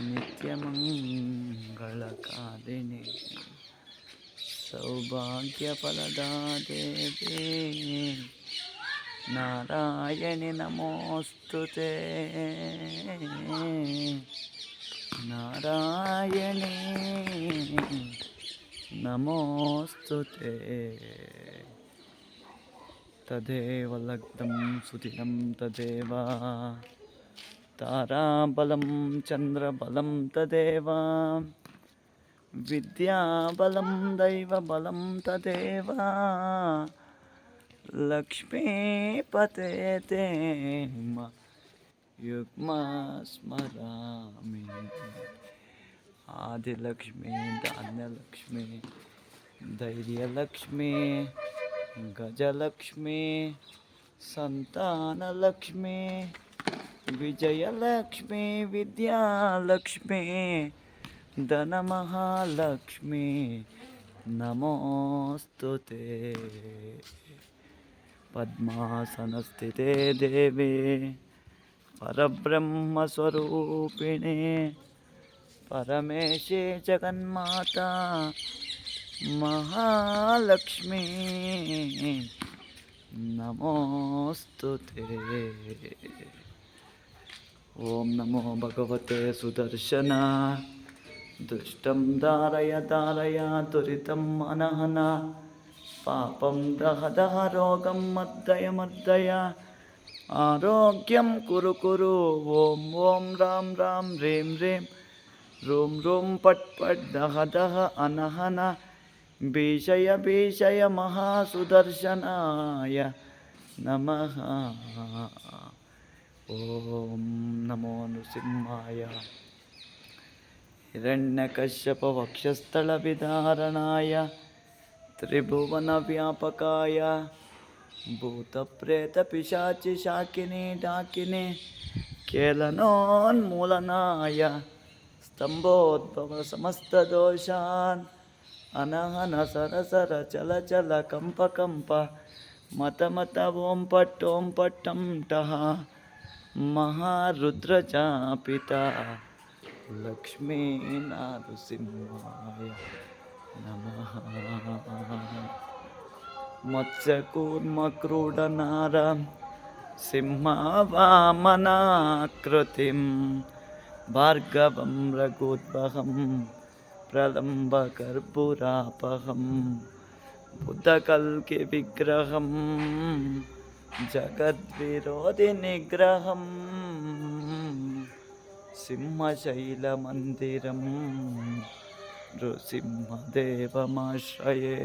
నిత్యమంగళకారిణి. సౌభాగ్యఫలదా దేవి నారాయణి నమోస్తు నారాయణి నమోస్తు తదేవ లగ్నం సుతిరం తదేవా. ताराबलं चन्द्रबलं तदेव। विद्याबलं दैवबलं तदेव। लक्ष्मीपते ते युग्मा स्मरामि। आदिलक्ष्मी, धान्यलक्ष्मी, धैर्यलक्ष्मी, गजलक्ष्मी सन्तानलक्ष्मी विजयलक्ष्मी विद्यालक्ष्मी धनमहालक्ष्मी नमोऽस्तु ते। पद्मासनस्थिते देवे परब्रह्मस्वरूपिणे परमेशे जगन्माता महालक्ष्मी नमोऽस्तु ते। ఓం నమో భగవతే సుదర్శన. దుష్టం దారయ దారయ దురితం మనహన. పాపం దహ దహ రోగం మర్దయ మర్దయ ఆరోగ్యం కురు కురు. ఓం ఓం రామ్ రామ్ రేం రేం. రూం రూం పట్ పట్ దహ దహ అనహన. భీషయ భీషయ మహాసుదర్శనాయ నమ. महासुदर्शनाय नमः ॐ नमो नृसिंहाय हिरण्यकश्यपवक्षस्थलविधारणाय त्रिभुवनव्यापकाय भूतप्रेतपिशाचिशाकिनी डाकिनी केलनोन्मूलनाय स्तम्भोद्भवसमस्तदोषान् अनहन सरसर चल चल कम्प कम्प मत मत ॐ पट् ॐ पट्टं टः महारुद्र चा पिता लक्ष्मी नारसिंहाय नमः। मत्स्यकूर्मक्रूडनार सिंहवामनाकृतिं भार्गवं रघोद्वहं प्रलम्बकर्पुरापहं बुधकल्किविग्रहम् जगद्विरोधिनिग्रहं सिंहशैलमन्दिरं नृसिंहदेवमाश्रये।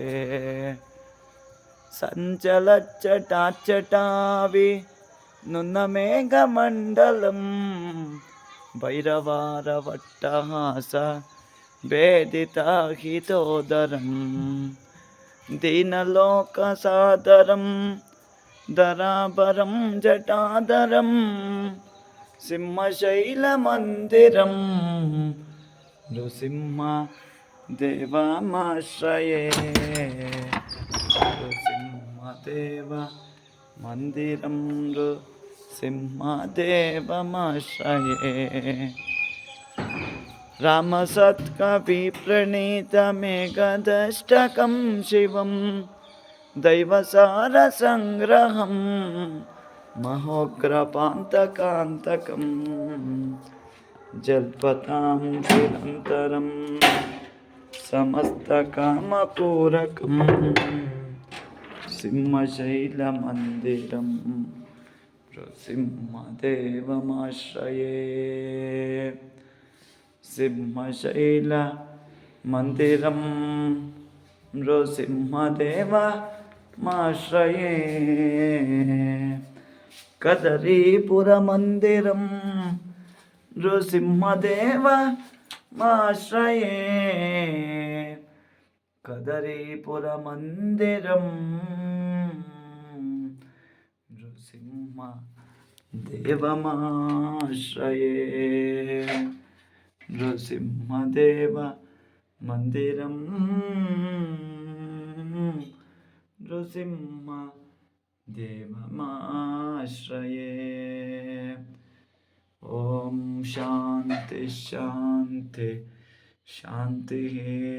सञ्चलच्चटाच्चटावि नुन्नमेघमण्डलं भैरवारवट्टहास वेदिताहितोदरं दीनलोकसादरं दराबरं जटादरं सिंहशैलमन्दिरं नृसिंह देवमाश्रये नृसिंहदेव मन्दिरं नृसिंहदेवमाश्रये रामसत्कविप्रणीतमेकदष्टकं దైవసార సంగ్రహం మహోగ్రపాంతకాంతకం జల్పతాం నిరంతరం సమస్తకామపూరకం సింహశైలమందిరం సింహదేవమాశ్రయే సింహశైల మందిరం నృసింహదేవ మాశ్రయే. కదరీపురమందిరం నృసింహదేవ మాశ్రయే. కదరీపురమందిరం నృసింహ దేవమాశ్రయే నృసింహదేవ మందిరం Rosimma Devamashraye Om Shanti Shanti Shanti.